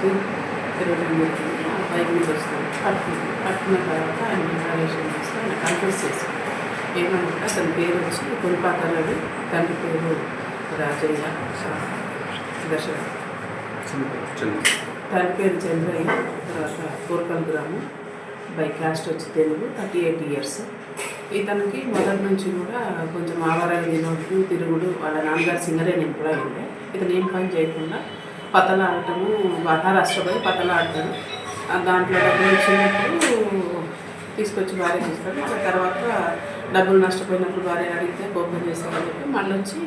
తిరగడం జరుగుతుంది బైక్ మీద వస్తుంది. పట్టుకుంది పట్టుకున్న తర్వాత ఆయన ఇంట్రాగేషన్ చేస్తే ఆయన కన్ఫ్యూజ్ చేసింది ఏమంటే అతని పేరు వచ్చి రవి తండ్రి పేరు రాజయ్య దశరథ. తన పేరు చంద్రయ్య తర్వాత కోరకల్ గ్రామం బై క్యాస్ట్ వచ్చి తెలుగు థర్టీ ఎయిట్ ఇయర్స్. ఇతనికి మొదటి నుంచి కూడా కొంచెం ఆవారాలు తినొద్దు తిరుగుడు వాళ్ళ నాన్నగారు సింగరేన్ ఎంప్లాయీ ఉండే ఇతను ఏం పని చేయకుండా పతలు ఆడటము మహారాష్ట్రపై పోయి పతలు ఆడతాడు దాంట్లో డబ్బులు వచ్చినప్పుడు తీసుకొచ్చి భార్య ఇస్తాడు ఆ తర్వాత డబ్బులు నష్టపోయినప్పుడు భార్య అడిగితే కోపం చేస్తాడని చెప్పి మళ్ళీ వచ్చి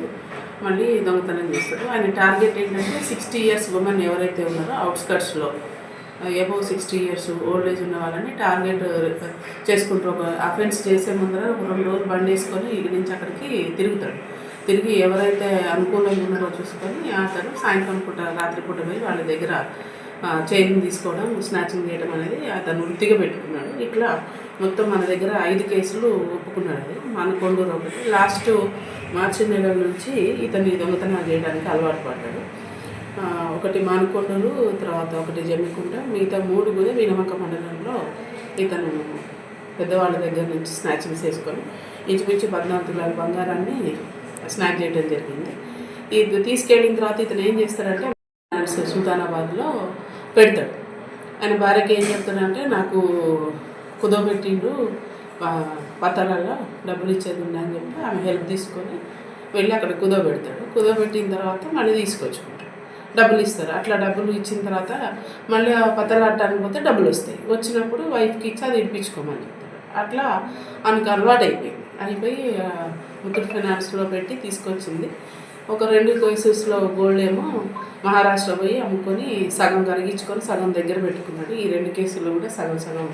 మళ్ళీ దొంగతనం చేస్తాడు ఆయన టార్గెట్ ఏంటంటే సిక్స్టీ ఇయర్స్ ఉమెన్ ఎవరైతే ఉన్నారో అవుట్స్కట్స్లో above sixty years old age ఉన్న వాళ్ళని టార్గెట్ చేసుకుంటారు ఒక అఫెన్స్ చేసే ముందర ఒక రెండు రోజులు బండి వేసుకొని ఇక్కడి నుంచి అక్కడికి తిరుగుతాడు. తిరిగి ఎవరైతే అనుకూలంగా ఉన్నారో చూసుకొని అతను సాయంత్రం పూట రాత్రిపూట పోయి వాళ్ళ దగ్గర చైన్ తీసుకోవడం స్నాచింగ్ చేయడం అనేది అతను వృత్తిగా పెట్టుకున్నాడు. ఇట్లా మొత్తం మన దగ్గర ఐదు కేసులు ఒప్పుకున్నాడు అది. మన కొండూరు ఒకటి. లాస్ట్ మార్చి నెల నుంచి ఇతన్ని దొంగతనాలు చేయడానికి అలవాటు పడ్డాడు. ఒకటి మానుకొండలు తర్వాత ఒకటి జమ్మికుంట మిగతా మూడు కూడా వీణమక్క మండలంలో ఇతను పెద్దవాళ్ళ దగ్గర నుంచి స్నాచింగ్ చేసుకొని ఇంచుమించు పద్నాలుగు తులాల బంగారాన్ని స్నాక్ చేయడం జరిగింది. ఇది తీసుకెళ్ళిన తర్వాత ఇతను ఏం చేస్తాడంటే సుల్తానాబాద్లో పెడతాడు. ఆయన భార్యకి ఏం చెప్తాడంటే నాకు కుదోబెట్టిండు పత్రాలలో డబ్బులు ఇచ్చేది ఉందని అని చెప్పి ఆమె హెల్ప్ తీసుకొని వెళ్ళి అక్కడ కుదోబెడతాడు కుదోబెట్టిన తర్వాత మళ్ళీ తీసుకొచ్చుకుంటాడు. డబ్బులు ఇస్తారు. అట్లా డబ్బులు ఇచ్చిన తర్వాత మళ్ళీ ఆ పత్రాలు ఆడటానికి పోతే డబ్బులు వస్తాయి. వచ్చినప్పుడు వైఫ్కి ఇచ్చి అది ఇప్పించుకోమని చెప్తాడు. అట్లా ఆయనకు అలవాటు అయిపోయింది అయిపోయి పోయి ముత్తూట్ ఫైనాన్స్లో పెట్టి తీసుకొచ్చింది. ఒక రెండు కేసెస్లో గోల్డ్ ఏమో మహారాష్ట్ర పోయి అమ్ముకొని సగం కరిగించుకొని సగం దగ్గర పెట్టుకున్నాడు. ఈ రెండు కేసుల్లో కూడా సగం సగం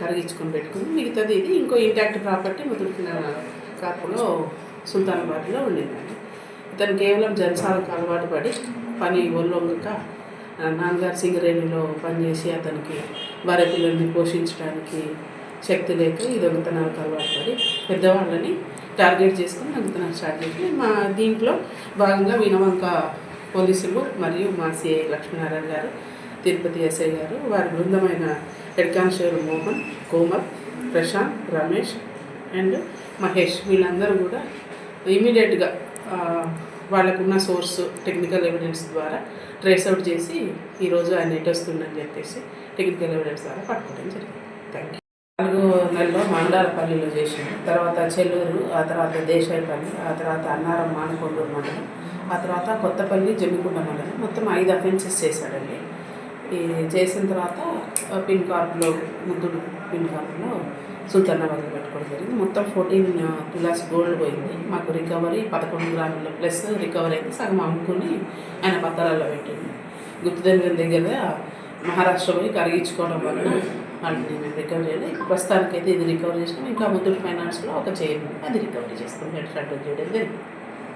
కరిగించుకొని పెట్టుకుని మిగతాది ఇది ఇంకో ఇంటాక్ట్ ప్రాపర్టీ ముత్తూట్ కాపులో సుల్తానాబాద్లో ఉండిందండి ఇతను కేవలం జనసాలకు అలవాటు పడి పని ఒళ్ళొంగక నాన్నగారు సింగరేణిలో పనిచేసి అతనికి భార్య పిల్లల్ని పోషించడానికి శక్తి లేక ఈ దొంగతనాలకు అలవాటు పడి పెద్దవాళ్ళని టార్గెట్ చేసుకుని దొంగతనాలు స్టార్ట్ చేసి మా దీంట్లో భాగంగా వినవంక పోలీసులు మరియు మా సిఐ లక్ష్మీనారాయణ గారు తిరుపతి ఎస్ఐ గారు వారి బృందమైన head constable Mohan Komal Prashanth Ramesh and Mahesh వీళ్ళందరూ కూడా ఇమీడియట్గా వాళ్ళకున్న సోర్స్ టెక్నికల్ ఎవిడెన్స్ ద్వారా ట్రేస్ అవుట్ చేసి ఈరోజు ఆయన ఎటు వస్తుందని చెప్పేసి టెక్నికల్ ఎవిడెన్స్ ద్వారా పట్టుకోవడం జరిగింది. థ్యాంక్ యూ నాలుగు నెలలో మండలపల్లిలో చేసింది తర్వాత చెల్లూరు ఆ తర్వాత దేశాయపల్లి ఆ తర్వాత అన్నారం మానకొండూరు మండలం ఆ తర్వాత కొత్తపల్లి జమ్మికుంట మండలం. మొత్తం ఐదు అఫెన్సెస్ చేశాడండి. ఈ చేసిన తర్వాత పిన్ కార్డులో ముద్దుడు పిన్ కార్డులో సుల్తానాబాద్లో పెట్టుకోవడం జరిగింది. మొత్తం ఫోర్టీన్ తులాస్ గోల్డ్ పోయింది. మాకు రికవరీ పదకొండు గ్రాముల ప్లస్ రికవరీ అయితే సగం అమ్ముకుని ఆయన పత్రాల్లో పెట్టింది. గుర్తుదెలిగిన దగ్గర మహారాష్ట్ర పోయి కరిగించుకోవడం వల్ల ఆల్రెడీ మేము రికవరీ చేయాలి. ప్రస్తుతానికైతే ఇది రికవరీ చేసినాం. ఇంకా ముత్తూట్ ఫైనాన్స్లో ఒక చైర్ అది రికవరీ చేస్తాం హెడ్ షాట్ చేయడం జరిగింది.